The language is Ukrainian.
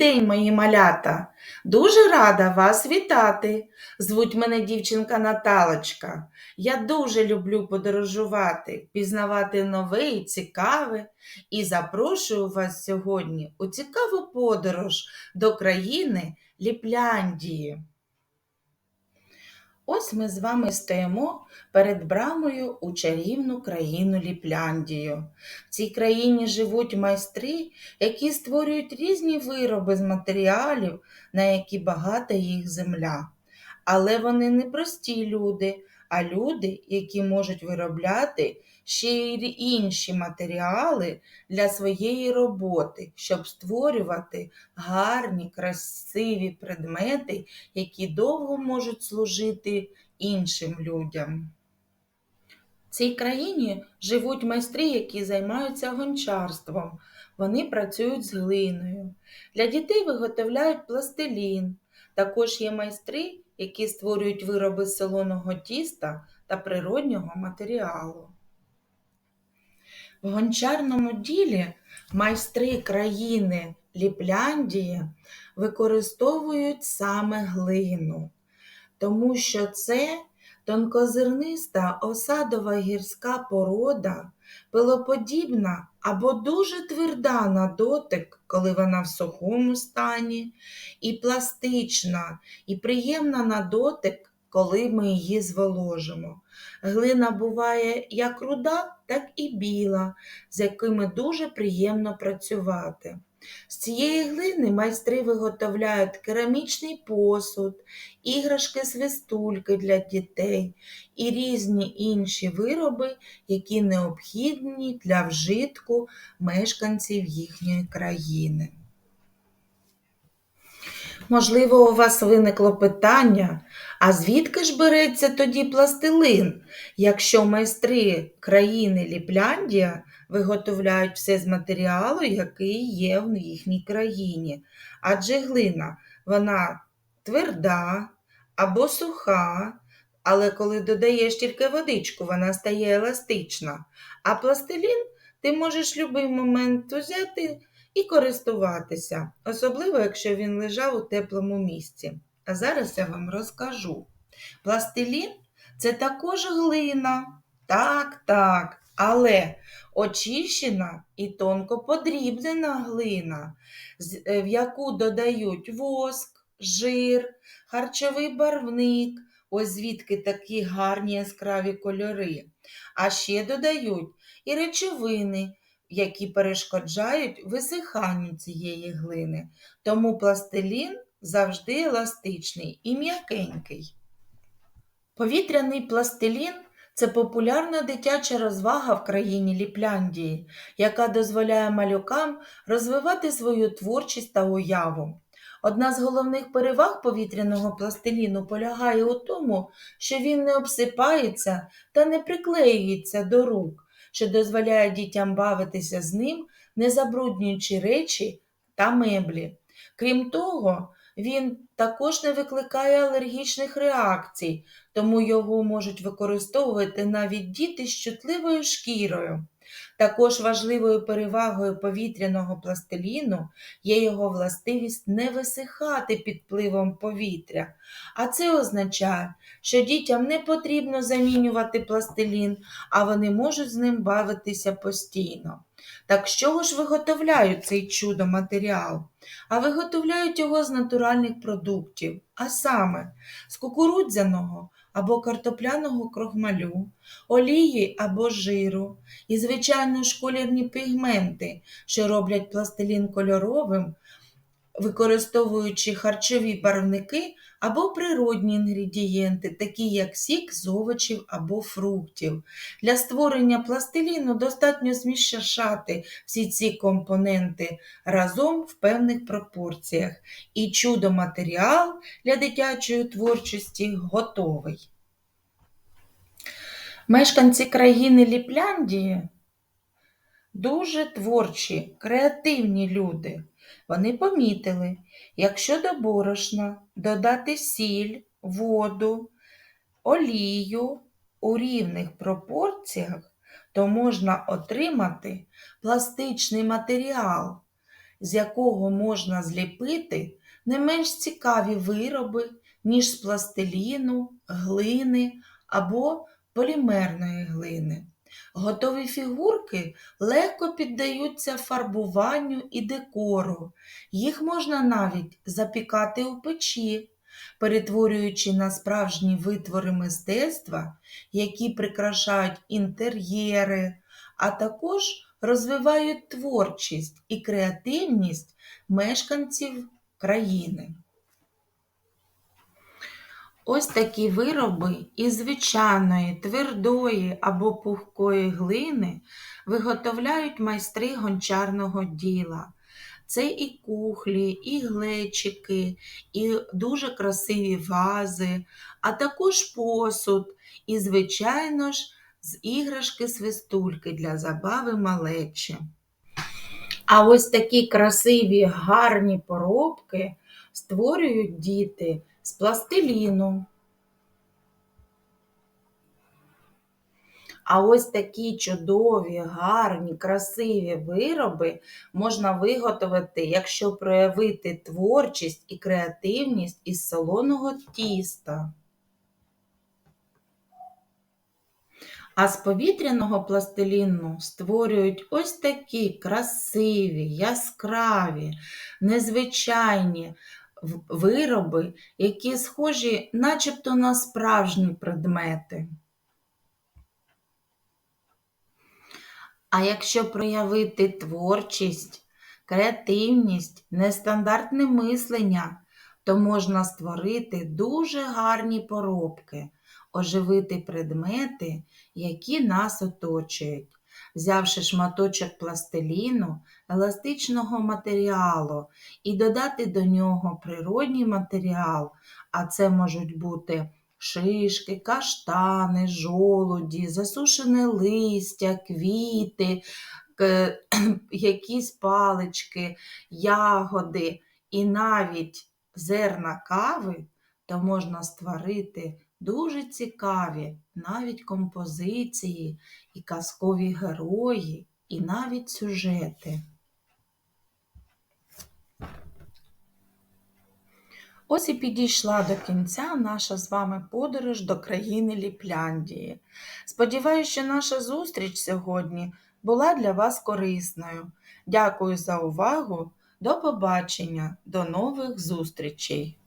день, мої малята! Дуже рада вас вітати. Звуть мене дівчинка Наталочка. Я дуже люблю подорожувати, пізнавати нове і цікаве. І запрошую вас сьогодні у цікаву подорож до країни Ліпляндії. Ось ми з вами стоїмо перед брамою у чарівну країну Ліпляндію. В цій країні живуть майстри, які створюють різні вироби з матеріалів, на які багата їх земля. Але вони не прості люди, а люди, які можуть виробляти ще й інші матеріали для своєї роботи, щоб створювати гарні, красиві предмети, які довго можуть служити іншим людям. В цій країні живуть майстри, які займаються гончарством. Вони працюють з глиною. Для дітей виготовляють пластилін. Також є майстри, які створюють вироби з солоного тіста та природнього матеріалу. В гончарному ділі майстри країни Ліпляндії використовують саме глину, тому що це тонкозерниста осадова гірська порода, пилоподібна або дуже тверда на дотик, коли вона в сухому стані, і пластична, і приємна на дотик, коли ми її зволожимо. Глина буває як руда, так і біла, з якими дуже приємно працювати. З цієї глини майстри виготовляють керамічний посуд, іграшки свистульки для дітей і різні інші вироби, які необхідні для вжитку мешканців їхньої країни. Можливо, у вас виникло питання, а звідки ж береться тоді пластилин, якщо майстри країни Ліпляндія виготовляють все з матеріалу, який є в їхній країні? Адже глина вона тверда або суха, але коли додаєш тільки водичку, вона стає еластична. А пластилін ти можеш в будь-який момент взяти і користуватися, особливо, якщо він лежав у теплому місці. А зараз я вам розкажу. Пластилін це також глина. Так, так, але очищена і тонко подрібнена глина, е, в яку додають воск, жир, харчовий барвник, ось звідки такі гарні яскраві кольори. А ще додають і речовини, які перешкоджають висиханню цієї глини. Тому пластилін завжди еластичний і м'якенький. Повітряний пластилін це популярна дитяча розвага в країні Ліпляндії, яка дозволяє малюкам розвивати свою творчість та уяву. Одна з головних переваг повітряного пластиліну полягає у тому, що він не обсипається та не приклеюється до рук, що дозволяє дітям бавитися з ним, не забруднюючи речі та меблі. Крім того, він також не викликає алергічних реакцій, тому його можуть використовувати навіть діти з чутливою шкірою. Також важливою перевагою повітряного пластиліну є його властивість не висихати під впливом повітря, а це означає, що дітям не потрібно замінювати пластилін, а вони можуть з ним бавитися постійно. Так чого ж виготовляють цей чудо матеріал? А виготовляють його з натуральних продуктів, а саме з кукурудзяного або картопляного крохмалю, олії або жиру, і, звичайно, школярні пігменти, що роблять пластилін кольоровим, використовуючи харчові барвники або природні інгредієнти, такі як сік з овочів або фруктів. Для створення пластиліну достатньо змішати всі ці компоненти разом в певних пропорціях. І чудо-матеріал для дитячої творчості готовий. Мешканці країни Ліпляндії дуже творчі, креативні люди. Вони помітили, якщо до борошна додати сіль, воду, олію у рівних пропорціях, то можна отримати пластичний матеріал, з якого можна зліпити не менш цікаві вироби, ніж з пластиліну, глини або полімерної глини. Готові фігурки легко піддаються фарбуванню і декору. Їх можна навіть запікати у печі, перетворюючи на справжні витвори мистецтва, які прикрашають інтер'єри, а також розвивають творчість і креативність мешканців країни. Ось такі вироби із звичайної, твердої або пухкої глини виготовляють майстри гончарного діла. Це і кухлі, і глечики, і дуже красиві вази, а також посуд, і, звичайно ж, з іграшки свистульки для забави малечі. А ось такі красиві гарні поробки створюють діти з пластиліну. А ось такі чудові, гарні, красиві вироби можна виготовити, якщо проявити творчість і креативність із солоного тіста. А з повітряного пластиліну створюють ось такі красиві, яскраві, незвичайні вироби, які схожі начебто на справжні предмети. А якщо проявити творчість, креативність, нестандартне мислення, то можна створити дуже гарні поробки, оживити предмети, які нас оточують. Взявши шматочок пластиліну, еластичного матеріалу і додати до нього природній матеріал, а це можуть бути шишки, каштани, жолуді, засушене листя, квіти, якісь палички, ягоди і навіть зерна кави, то можна створити дуже цікаві навіть композиції і казкові герої, і навіть сюжети. Ось і підійшла до кінця наша з вами подорож до країни Ліпляндії. Сподіваюся, що наша зустріч сьогодні була для вас корисною. Дякую за увагу. До побачення, до нових зустрічей!